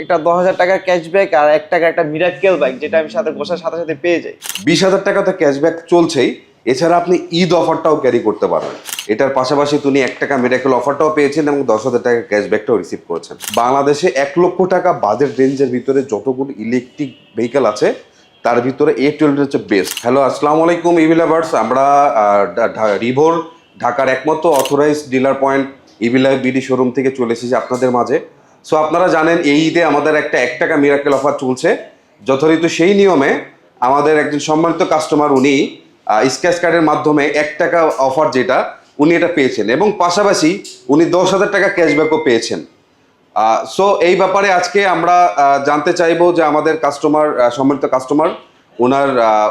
একটা দশ হাজার টাকার ক্যাশব্যাক আর এক টাকা একটা মিরাক্কেল বাইক যেটা আমি সাথে বসার সাথে সাথে পেয়ে যাই। বিশ হাজার টাকা তো ক্যাশব্যাক চলছেই, এছাড়া আপনি ঈদ অফারটাও ক্যারি করতে পারবেন। এটার পাশাপাশি তুমি এক টাকা মেডিকেল অফারটাও পেয়েছেন এবং দশ হাজার টাকা ক্যাশব্যাকটাও রিসিভ করেছেন। বাংলাদেশে এক লক্ষ টাকা বাজেট রেঞ্জের ভিতরে যতগুলো ইলেকট্রিক ভেহিকেল আছে, তার ভিতরে এ টুয়েলভ হচ্ছে বেস্ট হ্যালো আসসালামু আলাইকুম ইভিলাভার্স আমরা রিভোর, ঢাকার একমাত্র অথরাইজ ডিলার পয়েন্ট ইভিলা বিডি শোরুম থেকে চলে এসেছি আপনাদের মাঝে। সো আপনারা জানেন এই ঈদে আমাদের একটা এক টাকা মিরাকেল অফার চলছে। যথারীতি সেই নিয়মে আমাদের একজন সম্মানিত কাস্টমার উনি স্ক্যাচ কার্ডের মাধ্যমে এক টাকা অফার যেটা, উনি এটা পেয়েছেন এবং পাশাপাশি উনি দশ হাজার টাকা ক্যাশব্যাকও পেয়েছেন। সো এই ব্যাপারে আজকে আমরা জানতে চাইব যে আমাদের কাস্টমার সম্মানিত কাস্টমার ওনার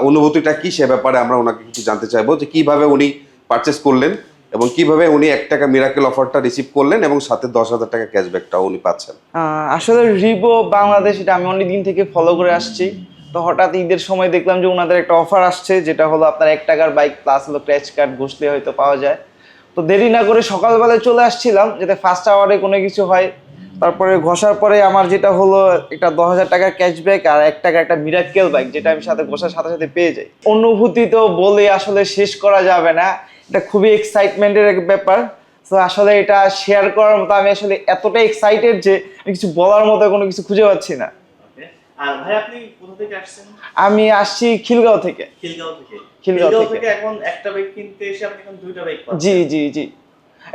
অনুভূতিটা কি? সে ব্যাপারে আমরা ওনাকে কিছু জানতে চাইব যে কীভাবে উনি পারচেস করলেন। এবং কীভাবে উনি এক টাকা মিরাকেল অফারটা রিসিভ করলেন এবং সাথে দশ হাজার টাকা ক্যাশব্যাকটাও উনি পাচ্ছেন। আসলে রিবো বাংলাদেশ, এটা আমি অনেক দিন থেকে ফলো করে আসছি। তো হঠাৎ ঈদের সময় দেখলাম যে ওনাদের একটা অফার আসছে, যেটা হলো আপনার এক টাকার বাইক প্লাস হলো ক্র্যাচ কার্ড ঘষলে হয়তো পাওয়া যায়। তো দেরি না করে সকালবেলায় চলে আসছিলাম, যাতে ফার্স্ট আওয়ারে কোনো কিছু হয়। তারপরে ঘষার পরে আমার যেটা হলো, একটা দশ হাজার টাকার ক্যাশব্যাক আর এক টাকা একটা মিরাক্কেল বাইক যেটা আমি সাথে ঘষার সাথে সাথে পেয়ে যাই। অনুভূতি তো বলে আসলে শেষ করা যাবে না। এটা খুবই এক্সাইটমেন্টের এক ব্যাপার। তো আসলে এটা শেয়ার করার মতো আমি আসলে এতটা এক্সাইটেড যে আমি কিছু বলার মতো কোনো কিছু খুঁজে পাচ্ছি না। আর ভাই আপনি কোথা থেকে আসছেন? আমি আসছি খিলগাঁও থেকে। খিলগাঁও থেকে। খিলগাঁও এখন একটা বাইক কিনতে এসে আপনি এখন দুইটা বাইক পাচ্ছেন। জি জি জি।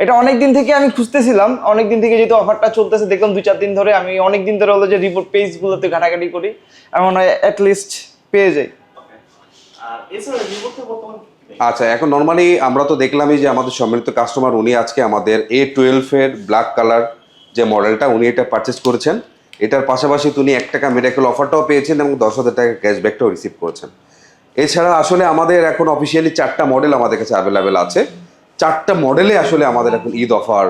এটা অনেক দিন থেকে আমি খুঁজতেছিলাম। অনেক দিন থেকে যেহেতু অফারটা চলতেছে দেখলাম দুই চার দিন ধরে আমি অনেক দিন ধরে হলো যে রিপোর্ট পেজগুলোতে ঘাটাঘাটি করি। এমন হয় অ্যাটলিস্ট পেয়ে যাই। আর এছাড়া রিপোর্টে বর্তমান? আচ্ছা এখন নর্মালি আমরা তো দেখলামই যে আমাদের সম্মিলিত কাস্টমার উনি আজকে আমাদের এ টুয়েলভের ব্ল্যাক কালার যে মডেলটা উনি এটা পারচেস করেছেন। এটার পাশাপাশি উনি এক টাকা মেডিকেল অফারটাও পেয়েছেন এবং দশ হাজার টাকা ক্যাশব্যাকটাও রিসিভ করেছেন। এছাড়া আসলে আমাদের এখন অফিসিয়ালি চারটা মডেল আমাদের কাছে অ্যাভেলেবেল আছে। চারটা মডেলে আসলে আমাদের এখন ঈদ অফার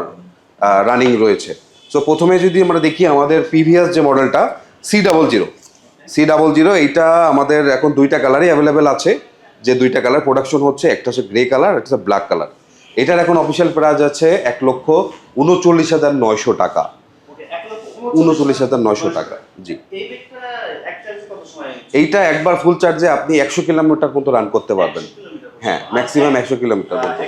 রানিং রয়েছে। সো প্রথমে যদি আমরা দেখি আমাদের প্রিভিয়াস যে মডেলটা C double zero C double zero এইটা আমাদের এখন দুইটা কালারই অ্যাভেলেবেল আছে। যে দুইটা কালার প্রোডাকশন হচ্ছে একটা হচ্ছে গ্রে কালার একটা হচ্ছে ব্ল্যাক কালার এটার এখন অফিসিয়াল প্রাইস আছে এক লক্ষ উনচল্লিশ হাজার নয়শো টাকা। উনচল্লিশ হাজার নয়শো টাকা জি। এইটা একবার ফুল চার্জে আপনি একশো কিলোমিটার পর্যন্ত রান করতে পারবেন। হ্যাঁ ম্যাক্সিমাম একশো কিলোমিটার পর্যন্ত।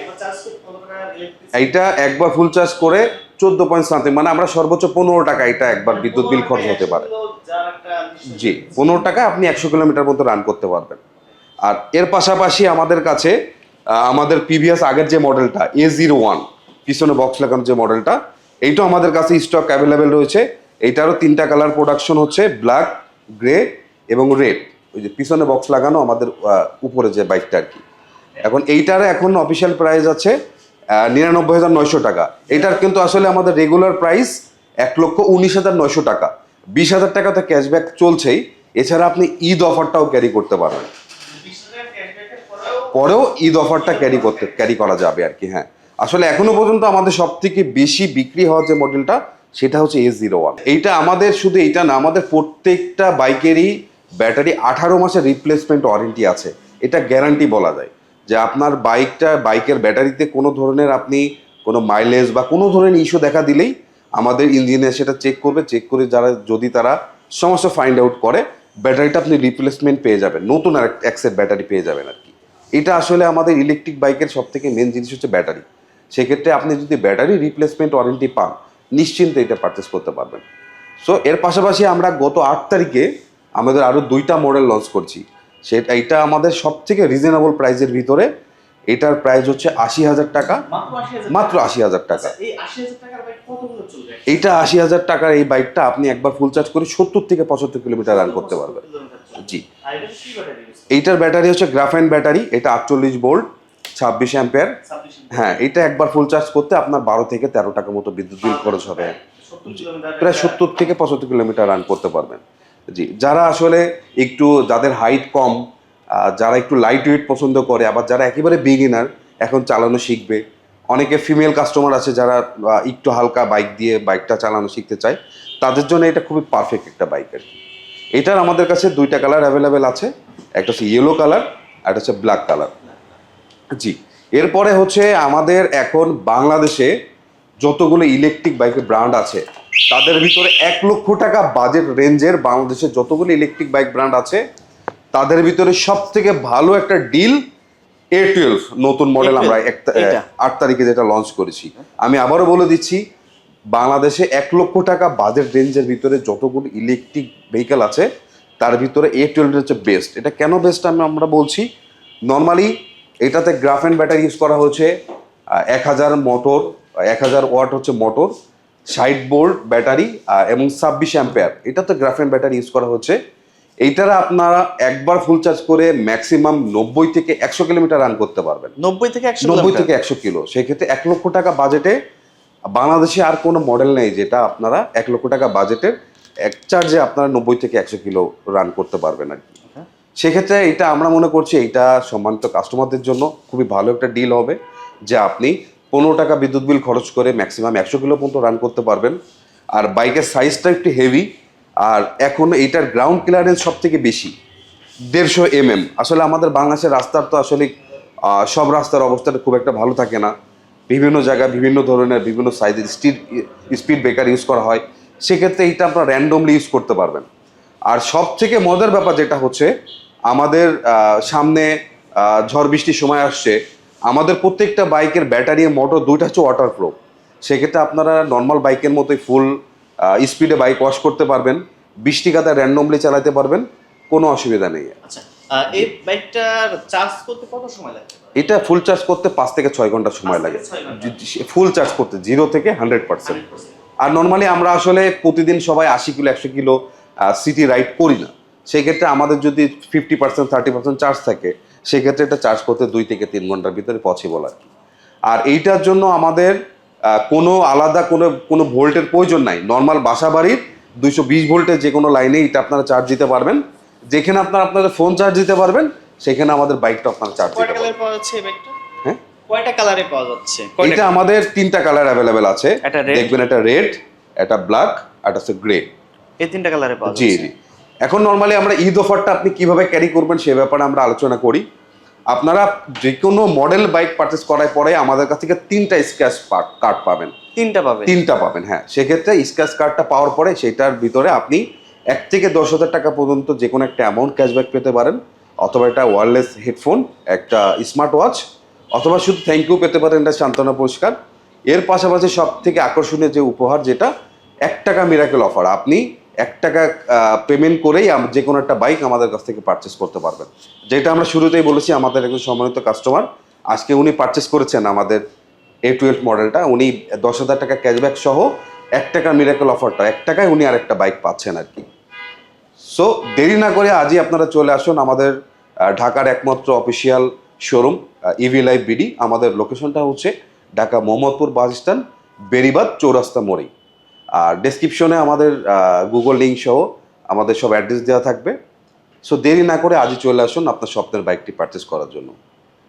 এইটা একবার ফুল চার্জ করে চোদ্দ পয়েন্ট সামথিং মানে আমরা সর্বোচ্চ পনেরো টাকা এটা একবার বিদ্যুৎ বিল খরচ হতে পারে। জি পনেরো টাকা আপনি একশো কিলোমিটার মতো রান করতে পারবেন। আর এর পাশাপাশি আমাদের কাছে আমাদের প্রিভিয়াস আগের যে মডেলটা এ জিরো ওয়ান পিছনে বক্স লাগানো যে মডেলটা এইটাও আমাদের কাছে স্টক অ্যাভেলেবেল রয়েছে। এইটারও তিনটা কালার প্রোডাকশন হচ্ছে ব্ল্যাক গ্রে এবং রেড ওই যে পিছনে বক্স লাগানো আমাদের উপরে যে বাইকটা আর কি। এখন এইটার এখন অফিসিয়াল প্রাইস আছে নিরানব্বই হাজার নয়শো টাকা। এটার কিন্তু আসলে আমাদের রেগুলার প্রাইস এক লক্ষ উনিশ হাজার নয়শো টাকা। বিশ হাজার টাকা তো ক্যাশব্যাক চলছেই। এছাড়া আপনি ঈদ অফারটাও ক্যারি করতে পারবেন। পরেও ঈদ অফারটা ক্যারি করতে ক্যারি করা যাবে আর কি হ্যাঁ। আসলে এখনও পর্যন্ত আমাদের সব থেকে বেশি বিক্রি হওয়ার যে মডেলটা সেটা হচ্ছে এস জিরো ওয়ান এইটা আমাদের শুধু এইটা না, আমাদের প্রত্যেকটা বাইকেরই ব্যাটারি আঠারো মাসের রিপ্লেসমেন্ট ওয়ারেন্টি আছে। এটা গ্যারান্টি বলা যায়। যে আপনার বাইকটা, বাইকের ব্যাটারিতে কোনো ধরনের আপনি কোনো মাইলেজ বা কোনো ধরনের ইস্যু দেখা দিলেই আমাদের ইঞ্জিনিয়ার সেটা চেক করবে চেক করে যারা, যদি তারা সমস্যা ফাইন্ড আউট করে, ব্যাটারিটা আপনি রিপ্লেসমেন্ট পেয়ে যাবেন। নতুন আর সেট ব্যাটারি পেয়ে যাবেন আর কি। এটা আসলে আমাদের ইলেকট্রিক বাইকের সব থেকে মেন জিনিস হচ্ছে ব্যাটারি সেক্ষেত্রে আপনি যদি ব্যাটারি রিপ্লেসমেন্ট ওয়ারেন্টি পান নিশ্চিন্তে এটা পারচেস করতে পারবেন। সো এর পাশাপাশি আমরা গত আট তারিখে আমাদের আরও দুইটা মডেল লঞ্চ করছি। সেটা এটা আমাদের সব থেকে রিজনেবল প্রাইসের ভিতরে। এটার প্রাইস হচ্ছে আশি হাজার টাকা। মাত্র আশি হাজার টাকা? চলবে এইটা আশি হাজার টাকার এই বাইকটা আপনি একবার ফুল চার্জ করে সত্তর থেকে পঁচাত্তর কিলোমিটার রান করতে পারবেন। জি। এইটার ব্যাটারি হচ্ছে গ্রাফাইন ব্যাটারি এটা আটচল্লিশ ভোল্ট ছাব্বিশ অ্যাম্পিয়ার হ্যাঁ এটা একবার ফুল চার্জ করতে আপনার বারো থেকে তেরো টাকা মতো বিদ্যুৎ বিল খরচ হবে। প্রায় সত্তর থেকে পঁচাত্তর কিলোমিটার রান করতে পারবেন। জি যারা আসলে একটু যাদের হাইট কম যারা একটু লাইট ওয়েট পছন্দ করে আবার যারা একেবারে বিগিনার এখন চালানো শিখবে। অনেকে ফিমেল কাস্টমার আছে যারা একটু হালকা বাইক দিয়ে বাইকটা চালানো শিখতে চায়। তাদের জন্য এটা খুবই পারফেক্ট একটা বাইক আর কি। এটার আমাদের কাছে দুইটা কালার অ্যাভেলেবেল আছে। একটা হচ্ছে ইয়েলো কালার আর একটা হচ্ছে ব্ল্যাক কালার। জি এরপরে হচ্ছে আমাদের এখন বাংলাদেশে যতগুলো ইলেকট্রিক বাইকের ব্র্যান্ড আছে তাদের ভিতরে এক লক্ষ টাকা বাজেট রেঞ্জের বাংলাদেশের যতগুলো ইলেকট্রিক বাইক ব্র্যান্ড আছে তাদের ভিতরে সব থেকে ভালো একটা ডিল এ টুয়েলভ নতুন মডেল আমরা এক আট তারিখে যেটা লঞ্চ করেছি। আমি আবারও বলে দিচ্ছি বাংলাদেশে এক লক্ষ টাকা বাজেট রেঞ্জের ভিতরে যতগুলো ইলেকট্রিক ভেহিকেল আছে তার ভিতরে এ টুয়েলভ হচ্ছে বেস্ট এটা কেন বেস্ট আমি আমরা বলছি? নর্মালি এটাতে গ্রাফেন ব্যাটারি ইউজ করা হয়েছে এক হাজার মোটর এক হাজার ওয়াট হচ্ছে মোটর সাইড বোর্ড ব্যাটারি এবং ছাব্বিশ অ্যাম্পেয়ার এটাতে গ্রাফেন ব্যাটারি ইউজ করা হচ্ছে এইটারা আপনারা একবার ফুল চার্জ করে ম্যাক্সিমাম নব্বই থেকে একশো কিলোমিটার রান করতে পারবেন। নব্বই থেকে একশো নব্বই থেকে একশো কিলো। সেক্ষেত্রে এক লক্ষ টাকা বাজেটে বাংলাদেশে আর কোনো মডেল নেই যেটা আপনারা এক লক্ষ টাকা বাজেটের এক চার্জে আপনারা নব্বই থেকে একশো কিলো রান করতে পারবেন আর কি। সেক্ষেত্রে এটা আমরা মনে করছি এটা সম্মানিত কাস্টমারদের জন্য খুবই ভালো একটা ডিল হবে যে আপনি পনেরো টাকা বিদ্যুৎ বিল খরচ করে ম্যাক্সিমাম একশো কিলো পর্যন্ত রান করতে পারবেন। আর বাইকের সাইজটা একটু হেভি আর এখন এইটার গ্রাউন্ড ক্লিয়ারেন্স সব থেকে বেশি দেড়শো এমএম আসলে আমাদের বাংলাদেশের রাস্তার তো আসলে সব রাস্তার অবস্থাটা খুব একটা ভালো থাকে না। বিভিন্ন জায়গায় বিভিন্ন ধরনের, বিভিন্ন সাইজের স্পিড স্পিড ব্রেকার ইউজ করা হয়। সেক্ষেত্রে এইটা আপনারা র্যান্ডমলি ইউজ করতে পারবেন। আর সব থেকে মজার ব্যাপার যেটা হচ্ছে, আমাদের সামনে ঝড় বৃষ্টির সময় আসছে। আমাদের প্রত্যেকটা বাইকের ব্যাটারি মোটর দুইটা হচ্ছে ওয়াটার প্রুফ সেক্ষেত্রে আপনারা নর্মাল বাইকের মতোই ফুল স্পিডে বাইক ওয়াশ করতে পারবেন। বৃষ্টি কাদা র্যান্ডমলি চালাতে পারবেন। কোনো অসুবিধা নেই। আচ্ছা এই বাইকটার চার্জ করতে কত সময় লাগবে এটা ফুল চার্জ করতে পাঁচ থেকে ছয় ঘণ্টা সময় লাগে। ফুল চার্জ করতে জিরো থেকে হান্ড্রেড পার্সেন্ট আর নর্মালি আমরা আসলে প্রতিদিন সবাই আশি কিলো একশো কিলো সিটি রাইড করি না। সেক্ষেত্রে আমাদের যদি fifty percent thirty percent charge থাকে সেক্ষেত্রে এটা চার্জ করতে দুই থেকে তিন ঘণ্টার ভিতরে পসিবল আর কি। আর এইটার জন্য আমাদের কোনো আলাদা কোনো কোনো ভোল্টের প্রয়োজন নাই। নর্মাল বাসা বাড়ির দুইশো বিশ ভোল্টের যে কোনো লাইনে এটা আপনারা চার্জ দিতে পারবেন। যেখানে আপনারা আপনাদের ফোন চার্জ দিতে পারবেন সেখানে আমাদের বাইকটা আপনারা চার্জ দিতে পারবেন কালার পাওয়া যাচ্ছে এই বাইকটা? হ্যাঁ? কয়টা কালারে পাওয়া যাচ্ছে? এটা আমাদের তিনটা কালার অ্যাভেলেবেল আছে। দেখবেন একটা রেড একটা ব্ল্যাক আর একটা গ্রে এই তিনটা কালারে পাওয়া জি যাচ্ছে। জি। এখন নর্মালি আমরা ঈদ অফারটা আপনি কীভাবে ক্যারি করবেন সে ব্যাপারে আমরা আলোচনা করি। আপনারা যে কোনো মডেল বাইক পারচেস করার পরে আমাদের কাছ থেকে তিনটা স্ক্র্যাচ কার্ড পাবেন। তিনটা পাবেন। তিনটা পাবেন হ্যাঁ। সেক্ষেত্রে স্ক্র্যাচ কার্ডটা পাওয়ার পরে সেটার ভিতরে আপনি এক থেকে দশ হাজার টাকা পর্যন্ত যে কোনো একটা অ্যামাউন্ট ক্যাশব্যাক পেতে পারেন। অথবা একটা ওয়্যারলেস হেডফোন একটা স্মার্ট ওয়াচ অথবা শুধু থ্যাংক ইউ পেতে পারেন এটা সান্ত্বনা পুরস্কার। এর পাশাপাশি সব থেকে আকর্ষণীয় যে উপহার যেটা, এক টাকা মিরাকেল অফার আপনি এক টাকা পেমেন্ট করেই যে কোনো একটা বাইক আমাদের কাছ থেকে পারচেস করতে পারবেন। যেটা আমরা শুরুতেই বলেছি, আমাদের একজন সম্মানিত কাস্টমার আজকে উনি পারচেস করেছেন আমাদের এ টুয়েলভ মডেলটা উনি দশ হাজার টাকা ক্যাশব্যাক সহ এক টাকা মিরাকেল অফারটা এক টাকায় উনি আরেকটা বাইক পাচ্ছেন আর কি। সো দেরি না করে আজই আপনারা চলে আসুন আমাদের ঢাকার একমাত্র official showroom EV life BD আমাদের লোকেশনটা হচ্ছে ঢাকা মোহাম্মদপুর বাস স্ট্যান্ড বেরিবাদ চৌরাস্তা মোড়ে। আর ডেসক্রিপশনে আমাদের গুগল লিঙ্ক সহ আমাদের সব অ্যাড্রেস দেওয়া থাকবে। সো দেরি না করে আজই চলে আসুন আপনার স্বপ্নের বাইকটি পারচেস করার জন্য।